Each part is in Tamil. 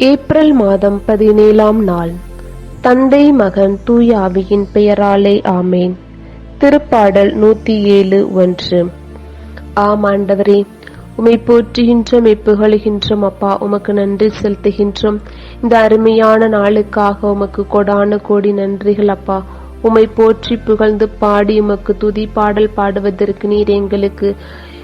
ஏப்ரல் மாதம் பதினேழாம் நாள். தந்தை மகன் தூயாவியின் பெயராலே ஆமேன். திருப்பாடல் நூத்தி ஏழு ஒன்று. ஆம் ஆண்டவரே உமை போற்றுகின்றோம் புகழுகின்றோம் அப்பா உமக்கு நன்றி செலுத்துகின்றோம். இந்த அருமையான நாளுக்காக உமக்கு கொடான கோடி நன்றிகள் அப்பா. உமை போற்றி புகழ்ந்து பாடி உமக்கு துதி பாடல் பாடுவதற்கு நீர் எங்களுக்கு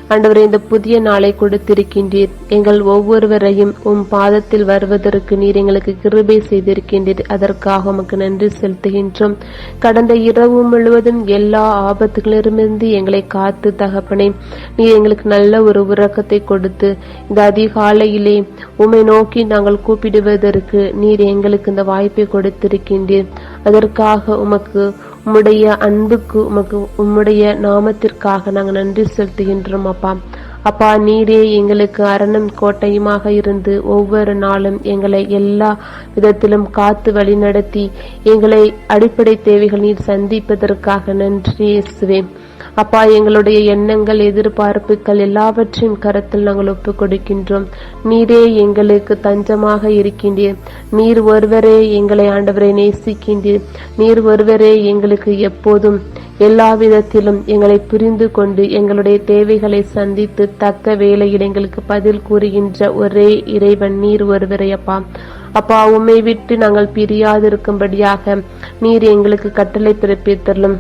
ஆண்டவரே இந்த புதிய நாளை கொடுத்திருக்கின்றீர். எங்கள் ஒவ்வொருவரையும் உம் பாதத்தில் வருவதற்கு நீர் எங்களுக்கு கிருபை செய்திருக்கின்றீர். அதற்காக உமக்கு நன்றி செலுத்துகின்றோம். கடந்த இரவு முழுவதும் எல்லா ஆபத்துகளிலிருந்து எங்களை காத்து தகப்பனே நீர் எங்களுக்கு நல்ல ஒரு உறக்கத்தை கொடுத்து இந்த அதிகாலையிலே உம்மை நோக்கி நாங்கள் கூப்பிடுவதற்கு நீர் எங்களுக்கு இந்த வாய்ப்பை கொடுத்திருக்கின்றீர். அதற்காக உமக்கு உம்முடைய அன்புக்கு உமக்கு உம்முடைய நாமத்திற்காக நாங்கள் நன்றி செலுத்துகின்றோம் அப்பா. அப்பா நீரே எங்களுக்கு அரணம் கோட்டையுமாக இருந்து ஒவ்வொரு நாளும் எங்களை எல்லா விதத்திலும் காத்து வழிநடத்தி எங்களை அடிப்படை தேவைகள் நீர் சந்திப்பதற்காக நன்றி இயேசுவேன் அப்பா எங்களுடைய எண்ணங்கள் எதிர்பார்ப்புகள் எல்லாவற்றையும் கருத்தில் நாங்கள் ஒப்பு கொடுக்கின்றோம் நீரே எங்களுக்கு தஞ்சமாக இருக்கின்றீர். நீர் ஒருவரே எங்களை ஆண்டவரை நேசிக்கின்றீர். நீர் ஒருவரே எங்களுக்கு எப்போதும் எல்லா விதத்திலும் எங்களை புரிந்து கொண்டு எங்களுடைய தேவைகளை சந்தித்து தக்க வேலையில் எங்களுக்கு பதில் கூறுகின்ற ஒரே இறைவன் நீர் ஒருவரே அப்பா. அப்பா உம்மை விட்டு நாங்கள் பிரியாதிருக்கும்படியாக நீர் எங்களுக்கு கட்டளை பிறப்பித்தரலும்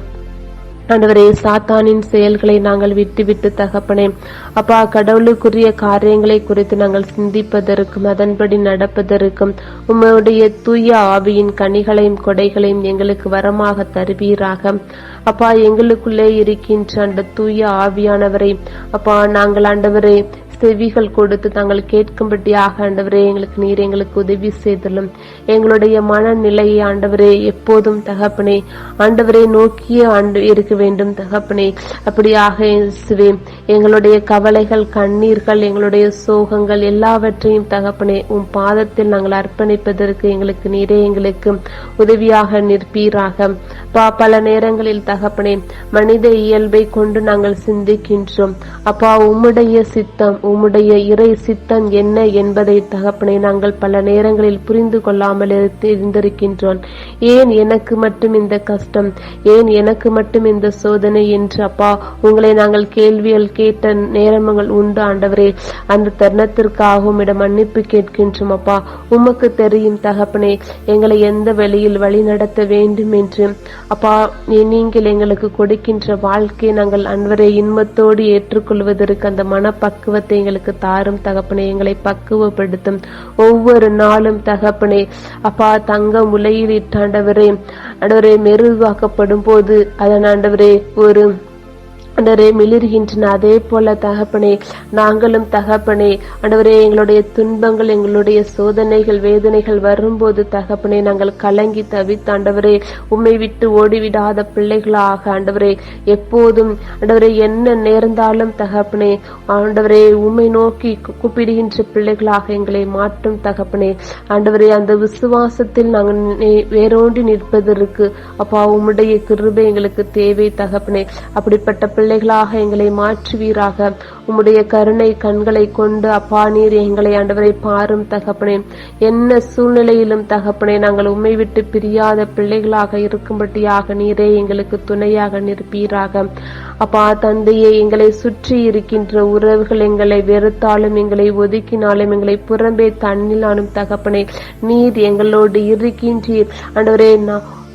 ஆண்டவரே சாத்தானின் செயல்களை நாங்கள் விட்டுவிட்டு தகப்பனே. அப்பா கடவுளுக்குரிய காரியங்களை குறித்து நாங்கள் சிந்திப்பதற்கும் அதன்படி நடப்பதற்கும் உம்முடைய தூய ஆவியின் கனிகளையும் கொடைகளையும் எங்களுக்கு வரமாக தருவீராக. அப்பா எங்களுக்குள்ளே இருக்கின்ற அந்த தூய ஆவியானவரை அப்பா நாங்கள் ஆண்டவரே செவிகள் கொடுத்து தாங்கள் கேட்கும்படியாக ஆண்டவரே எங்களுக்கு நீர் எங்களுக்கு உதவி செய்தலும் எங்களுடைய மனநிலையை ஆண்டவரே எப்போதும் தகப்பனே ஆண்டவரை நோக்கிய ஆண்டு இருக்க வேண்டும் தகப்பனே. அப்படியாக இயேசுவே எங்களுடைய கவலைகள் கண்ணீர்கள் எங்களுடைய சோகங்கள் எல்லாவற்றையும் தகப்பனே உன் பாதத்தில் நாங்கள் அர்ப்பணிப்பதற்கு எங்களுக்கு நீரே எங்களுக்கு உதவியாக நிற்பீராக. பா பல நேரங்களில் தகப்பனே மனித இயல்பை கொண்டு நாங்கள் சிந்திக்கின்றோம். அப்பா உம்முடைய சித்தம் உம்முடைய இறை சித்தம் என்ன என்பதை தகப்பனை நாங்கள் பல நேரங்களில் புரிந்து கொள்ளாமல் இருந்திருக்கின்றோம். ஏன் எனக்கு மட்டும் இந்த கஷ்டம்? ஏன் எனக்கு மட்டும் இந்த சோதனை என்று? அப்பா உங்களை நாங்கள் கேள்விகள் கேட்ட நேரங்கள் உண்டு ஆண்டவரே. அந்த தருணத்திற்காக உம்மிடம் மன்னிப்பு கேட்கின்றோம் அப்பா. உமக்கு தெரியும் தகப்பனே எங்களை எந்த வழியில் வழி நடத்த வேண்டும் என்று? அப்பா நீங்கள் எங்களுக்கு கொடுக்கின்ற வாழ்க்கை நாங்கள் அன்வரை இன்பத்தோடு ஏற்றுக்கொள்வதற்கு அந்த மனப்பக்குவத்தை எங்களுக்கு தாரும் தகப்பனே எங்களை பக்குவப்படுத்தும். ஒவ்வொரு நாளும் தகப்பனே அப்பா தங்க முலையில் இட்டாண்டவரே ஆண்டவரே மெருவாக்கப்படும் போது அதன் ஆண்டவரே ஒரு அண்டவரே மிளிர்கின்றன. அதே போல தகப்பனே நாங்களும் தகப்பனே அண்டவரே எங்களுடைய துன்பங்கள் எங்களுடைய சோதனைகள் வேதனைகள் வரும்போது தகப்பனே நாங்கள் கலங்கி தவித்து ஆண்டவரே உம்மை விட்டு ஓடிவிடாத பிள்ளைகளாக ஆண்டவரே எப்போதும் ஆண்டவரே என்ன நேர்ந்தாலும் தகப்பனே ஆண்டவரே உம்மை நோக்கி கூப்பிடுகின்ற பிள்ளைகளாக எங்களை மாற்றும் தகப்பனே. ஆண்டவரே அந்த விசுவாசத்தில் நாங்கள் வேரோண்டி நிற்பதற்கு அப்பா உம்முடைய கிருபை எங்களுக்கு தேவை தகப்பனே. அப்படிப்பட்ட பிள்ளைகளாக எங்களை மாற்றுவீராக. உம்முடைய கருணை கண்களை கொண்டு அப்பா நீர் எங்களை ஆண்டவரை பாரும் தகப்பனே. என்ன சூழ்நிலையிலும் தகப்பனே நாங்கள் உண்மை விட்டு பிரியாத பிள்ளைகளாக இருக்கும்படியாக நீரே எங்களுக்கு துணையாக நிற்பீராக. அப்பா தந்தையே எங்களை சுற்றி இருக்கின்ற உறவுகள் எங்களை வெறுத்தாலும் எங்களை ஒதுக்கினாலும் எங்களை புறம்பே தண்ணிலானும் தகப்பனே நீர் எங்களோடு இருக்கின்றீர். ஆண்டவரே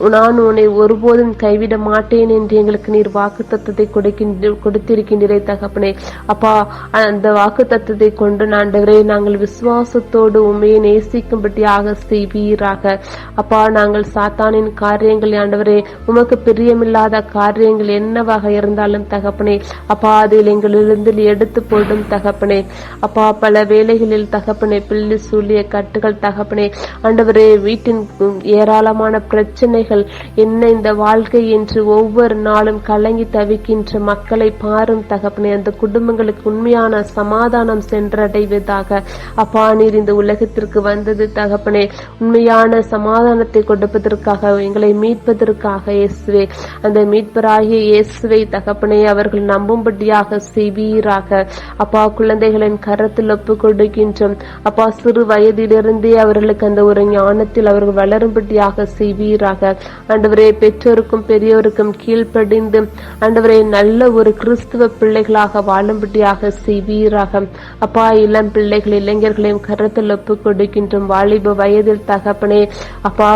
நான் உன்னை ஒருபோதும் கைவிட மாட்டேன் என்று எங்களுக்கு நீர் வாக்கு தத்துவத்தை கொடுக்கின்ற கொடுத்திருக்கின்றே தகப்பனே. அப்பா அந்த வாக்கு தத்துவத்தை கொண்டு ஆண்டவரே நாங்கள் விசுவாசத்தோடு உண்மையை நேசிக்கும்படியாக செய்வீராக. அப்பா நாங்கள் சாத்தானின் காரியங்கள் ஆண்டவரே உமக்கு பிரியமில்லாத காரியங்கள் என்னவாக இருந்தாலும் தகப்பனே அப்பா அதில் எங்களிலிருந்து எடுத்து போடும் தகப்பனே. அப்பா பல வேலைகளில் தகப்பனே பிள்ளை சூழிய கட்டுகள் தகப்பனே. ஆண்டவரே வீட்டின் ஏராளமான பிரச்சனைகள் பிள்ளைகள் என்ன இந்த வாழ்க்கை என்று ஒவ்வொரு நாளும் கலங்கி தவிக்கின்ற மக்களை பாரும் தகப்பனே அந்த குடும்பங்களுக்கு உண்மையான சமாதானம் சென்றடைவதாக அப்பா நீர் இந்த உலகத்திற்கு வந்தது தகப்பனே. உண்மையான சமாதானத்தை கொடுப்பதற்காக எங்களை மீட்பதற்காக இயேசுவே. அந்த மீட்பராகிய இயேசுவை தகப்பனே அவர்கள் நம்பும்படியாக சிவீராக அப்பா குழந்தைகளின் கரத்தில் ஒப்பு கொடுக்கின்றோம். அப்பா சிறு வயதிலிருந்தே அவர்களுக்கு அந்த ஒரு ஞானத்தில் அவர்கள் வளரும்படியாக செய்வீராக. ஆண்டவரே பெற்றோருக்கும் பெரியோருக்கும் கீழ்ப்படிந்து ஆண்டவரே நல்ல ஒரு கிறிஸ்துவ பிள்ளைகளாக வாழும்படியாக செய்வீராக. அப்பா இளம் பிள்ளைகள் இளைஞர்களையும் கரத்தில் ஒப்பு கொடுக்கின்றோம். வாலிப வயதில் தகப்பனே அப்பா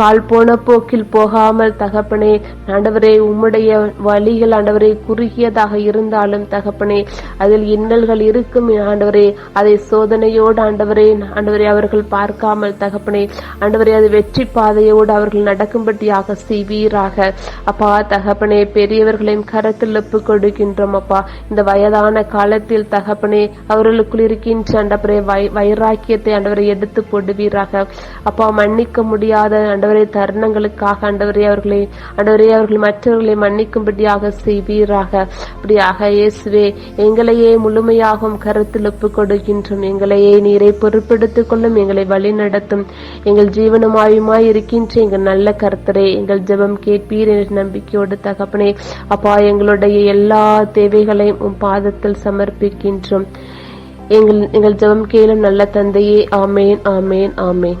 கால் போன போக்கில் போகாமல் தகப்பனே ஆண்டவரே உம்முடைய வழிகள் ஆண்டவரே குறுகியதாக இருந்தாலும் தகப்பனே அதில் இன்னல்கள் இருக்கும். ஆண்டவரே அதை சோதனையோடு ஆண்டவரே ஆண்டவரே அவர்கள் பார்க்காமல் தகப்பனே ஆண்டவரே அது வெற்றி பாதையோடு அவர்கள் நடக்கும் நடக்கும்படியாக செய்வீராக அப்பா தகப்பனே பெரியவர்களின் கரத்தில் ஒப்பு கொடுக்கின்றோம் அப்பா. இந்த வயதான காலத்தில் தகப்பனே அவர்களுக்குள் இருக்கின்ற ஆண்டவரே வை- வைராக்கியத்தை அண்டவரை எடுத்து போடுவீராக. அப்பா மன்னிக்க முடியாத அண்டவரை தருணங்களுக்காக அண்டவரே அவர்களை அண்டவரே அவர்கள் மற்றவர்களை மன்னிக்கும்படியாக செய்வீராக அப்படியாக இயேசுவே எங்களையே முழுமையாகவும் கருத்தில் ஒப்பு கொடுக்கின்றோம். எங்களையே நீரை பொறுப்பெடுத்துக் கொள்ளும் எங்களை வழி நடத்தும் எங்கள் ஜீவனமாயுமாய் இருக்கின்ற எங்கள் நல்ல கர்த்தரே எங்கள் ஜெபம் கேட்பீர் என்ற நம்பிக்கையோடு தகப்பனே அப்பா எங்களுடைய எல்லா தேவைகளையும் உன் பாதத்தில் சமர்ப்பிக்கின்றோம். எங்கள் எங்கள் ஜெபம் கேளும் நல்ல தந்தையே ஆமேன் ஆமேன் ஆமேன்.